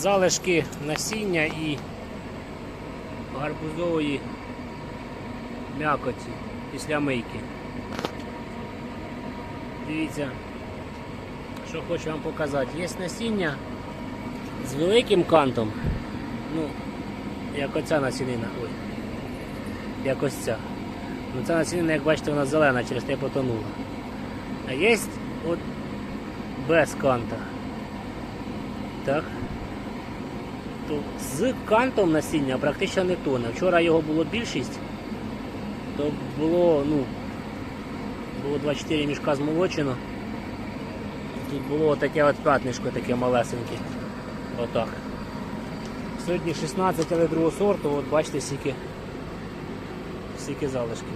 залишки насіння і гарбузової м'якоті після мийки. Дивіться, що хочу вам показати. Є насіння з великим кантом. Ну, як оця насінина. Ой. Як ось ця. Ну ця насінина, як бачите, вона зелена, через те потонула. А є от без канта. Так. То з кантом насіння практично не тоне. Вчора його було більшість, то було, ну, було 24 мішка змолочено. Тут було таке от п'ятнишко таке малесеньке. Отак. Сьогодні 16, але другого сорту, от бачите, скільки, скільки залишків.